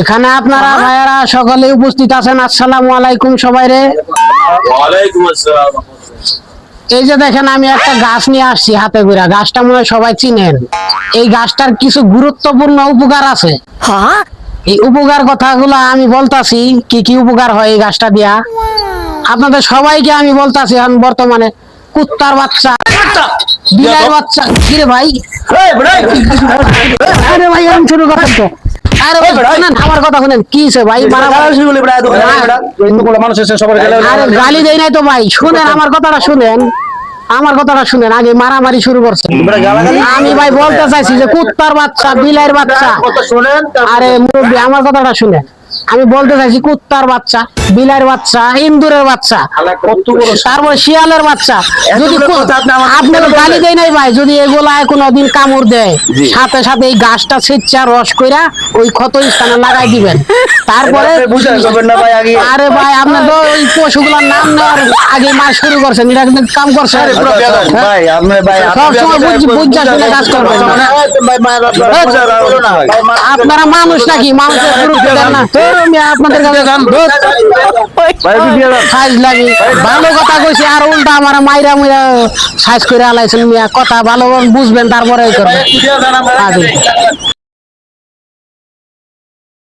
এখানে আপনারা ভাইয়ারা সকলে উপস্থিত আছেন। আসসালামু আলাইকুম সবাই রে। এই যে দেখেন আমি একটা গাছ নিয়ে আসছি হাতে করে গাছটা মনে সবাই চিনেন। এই গাছটার কিছু গুরুত্বপূর্ণ উপকার আছে। এই উপকার কথাগুলো আমি বলতাছি কি কি উপকার হয় এই গাছটা দিয়া? আপনাদের সবাইকে আমি বলতাছি এখন বর্তমানে কুত্তার বাচ্চা। বিড়াল বাচ্চা কিরে ভাই? আরে ভাই এরকম শুরু করেন তো আরে ভাই শুনেন আমার কথা শুনেন কি হইছে ভাই? মারামারি মানুষ এসে সবার গেলে আরে গালি দেই নাই তো ভাই। শুনেন আমার কথাটা শুনেন। আমার কথাটা শুনেন আগে মারামারি শুরু করছে। আমি ভাই বলতে চাইছি যে কুত্তার বাচ্চা বিলাইয়ের বাচ্চা। শোনেন আরে মুরব্বী আমার কথাটা শুনেন। আমি বলতে চাইছি কুত্তার বাচ্চা। বিলাইয়ের বাচ্চা ইন্দুরের বাচ্চা তারপর শিয়ালের বাচ্চা। যদি এতগুলো কু- কথা আপনি আমার আপনি তো মুখে গালি দেয় নাই ভাই যদি এগুলায় কোনোদিন কামড় দেয় সাথে সাথে এই গাছটা ছিচ্চা রস কইরা ওই ক্ষত স্থানে লাগাই দিবেন। তারপরে। আরে ভাই আপনার তো ওই পশুগুলোর নাম নেওয়ার আগে মাস শুরু করছেন এটা কিন্তু কাম করছেন ভাই আপনি ভাই সব সময় বুঝ শুনে কাজ করবেন আপনারা মানুষ নাকি? মানুষের শুরু না। তো আমি আপনাদের কাছে সাইজ লাগি। ভালো কথা কইছি আর উল্টা আমার মাইরা মুইরা সাইজ করে আলাইছেন মিয়া। কথা ভালো বুঝবেন তারপরে করবেন।